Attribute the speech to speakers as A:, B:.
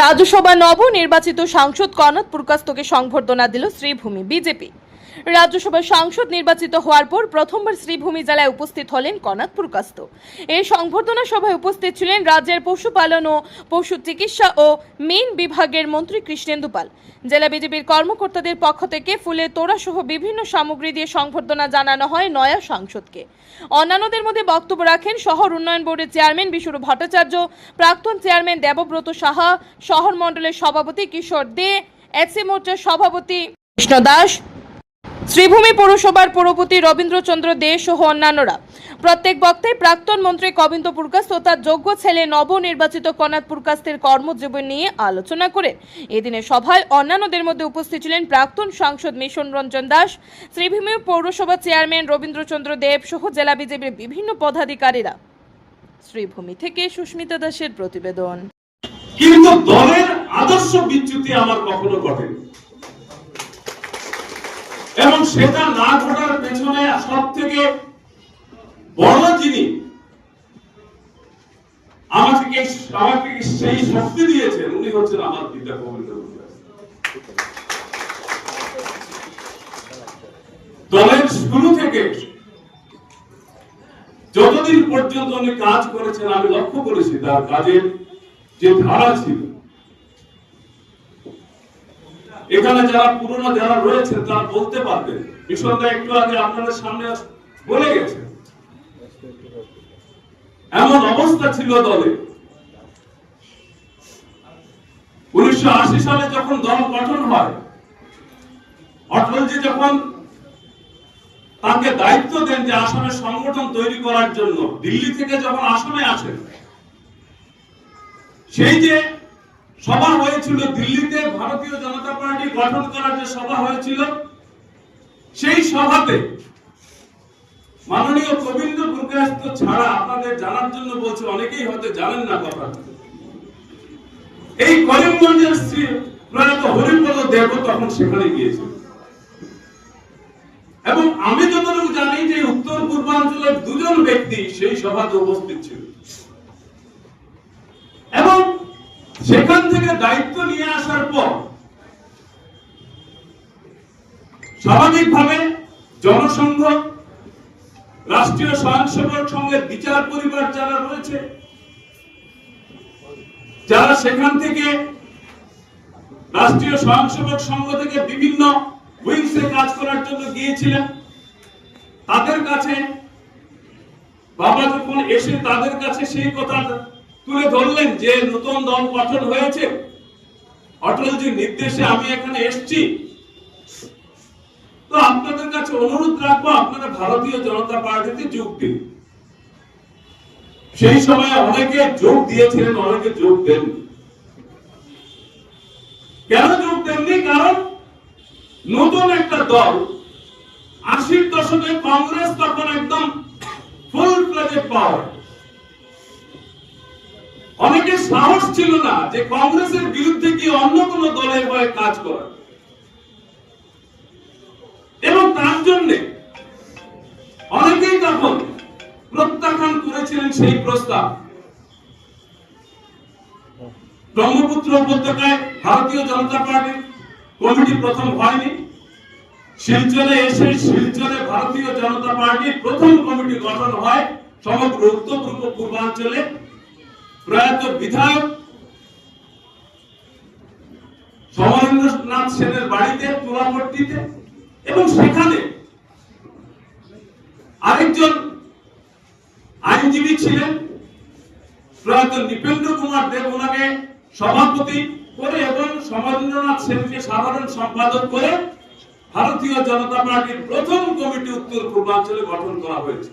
A: রাজ্যসভা নবনির্বাচিত সাংসদ কনক পুরকাস্তকে সংবর্ধনা দিল শ্রীভূমি বিজেপি। রাজ্যসভা সাংসদ নির্বাচিত হওয়ার পর প্রথমবার শ্রীভূমি জেলায় উপস্থিত হলেন কনক পুরকাস্ত এই সংবর্ধনা সভায় উপস্থিত ছিলেন রাজ্যের পশুপালন ও পশু চিকিৎসা ও মেন বিভাগের মন্ত্রী কৃষ্ণেন্দু পাল। জেলা বিজেপির কর্মকর্তাদের পক্ষ থেকে ফুলের তোড়া সহ বিভিন্ন সামগ্রী দিয়ে সংবর্ধনা জানানো হয় নয়া সাংসদকে। অন্যান্যদের মধ্যে বক্তব্য রাখেন শহর উন্নয়ন বোর্ডের চেয়ারম্যান বিশ্বরূপ ভট্টাচার্য, প্রাক্তন চেয়ারম্যান দেবব্রত সাহা, শহর মণ্ডলের সভাপতি কিশোর দে এসসি মোর্চার সভাপতি কৃষ্ণ দাস শ্রীভূমি পৌরসভার পৌরপতি রবীন্দ্রচন্দ্র দে সহ অন্যান্যরা। প্রত্যেক বক্তায় প্রাক্তন মন্ত্রী কবিন্দ পুরকাস্ত ও তার যোগ্য ছেলে নবনির্বাচিত কনাথ পুরকাস্তের কর্মজীবন নিয়ে আলোচনা করেন। এদিনে সভায় অন্যান্যদের মধ্যে উপস্থিত ছিলেন প্রাক্তন সাংসদ মিশন রঞ্জন দাস শ্রীভূমি পৌরসভা চেয়ারম্যান রবীন্দ্রচন্দ্র দেব সহ জেলা বিজেপির বিভিন্ন পদাধিকারীরা। শ্রীভূমি থেকে সুস্মিতা দাসের প্রতিবেদন।
B: কিন্তু দলের আদর্শ বিচ্যুতি আমার কখনো ঘটেনি। এবং সেটা না ঘটার পেছনে সব থেকে বড় যিনি, আমাকে আমাকে সেই শক্তি দিয়েছেন, উনি হচ্ছেন আমার পিতা দলের শুরু থেকে যতদিন পর্যন্ত উনি কাজ করেছেন, আমি লক্ষ্য করেছি তার কাজের যে ধারা ছিল এখানে যারা পুরনো যারা রয়েছেন তারা বলতে পারবেন বিষয়টা একটু আগে আপনাদের সামনে বলে গেছে। এমন অবস্থা ছিল দলে। উনিশশো আশি সালে যখন দল গঠন হয়, অটলজি যখন তাকে দায়িত্ব দেন যে আসামের সংগঠন তৈরি করার জন্য, দিল্লি থেকে যখন আসামে আসেন, সেই যে সভা হয়েছিল দিল্লিতে, ভারতীয় জনতা পার্টি গঠন করার যে সভা হয়েছিল, সেই সভাতে মাননীয় গোবিন্দ গুরগাস্ত ছাড়া আপনাদের জানার জন্য বলছে, অনেকেই হয়তো জানেন না কথা। এই করিমগঞ্জের শ্রী প্রয়াত হরিপদ দেব তখন সেখানে গিয়েছিল এবং আমি যতটুকু জানি যে উত্তর পূর্বাঞ্চলের দুজন ব্যক্তি সেই সভাতে উপস্থিত ছিল। সেখান থেকে দায়িত্ব নিয়ে আসার পর স্বাভাবিকভাবে জনসংঘ, রাষ্ট্রীয় স্বয়ংসেবক সংঘের বিচার পরিবার যারা রয়েছে, যারা সেখান থেকে রাষ্ট্রীয় স্বয়ংসেবক সংঘ থেকে বিভিন্ন উইংসে কাজ করার জন্য গিয়েছিলেন। তাদের কাছে বাবা যখন এসে তাদের কাছে সেই কথা তুলে ধরলেন যে নতুন দল গঠন হয়েছে। অটলজির নির্দেশে আমি এখানে এসেছি। তো আপনাদের কাছে অনুরোধ রাখব, আপনারা ভারতীয় জনতা পার্টিতে যোগ দিন। সেই সময় অনেকে যোগ দিয়েছিলেন, অনেকে যোগ দেন কেন যোগ দেননি? কারণ নতুন একটা দল, আশির দশকে কংগ্রেস তখন একদম ফুল প্লেজে পাওয়ার অনেকের সাহস ছিল না যে কংগ্রেসের বিরুদ্ধে কি অন্য কোন দলের হয়ে কাজ করা এবং তার জন্য অনেকেই তখন প্রত্যাখ্যান করেছিলেন সেই প্রস্তাব। ব্রহ্মপুত্র উপত্যকায় ভারতীয় জনতা পার্টির কমিটি প্রথম হয়নি। শিলচরে এসে শিলচরে ভারতীয় জনতা পার্টির প্রথম কমিটি গঠন হয় সমগ্র উত্তর পূর্ব পূর্বাঞ্চলে। প্রয়াত বিধায়ক সমরেন্দ্রনাথ সেনের বাড়িতে, তুলাপট্টিতে এবং সেখানে আরেকজন আইনজীবী ছিলেন, প্রয়াত নৃপেন্দ্র কুমার দেব। ওনাকে সভাপতি করে এবং সমরেন্দ্রনাথ সেনকে সাধারণ সম্পাদক করে ভারতীয় জনতা পার্টির প্রথম কমিটি উত্তর পূর্বাঞ্চলে গঠন করা হয়েছে।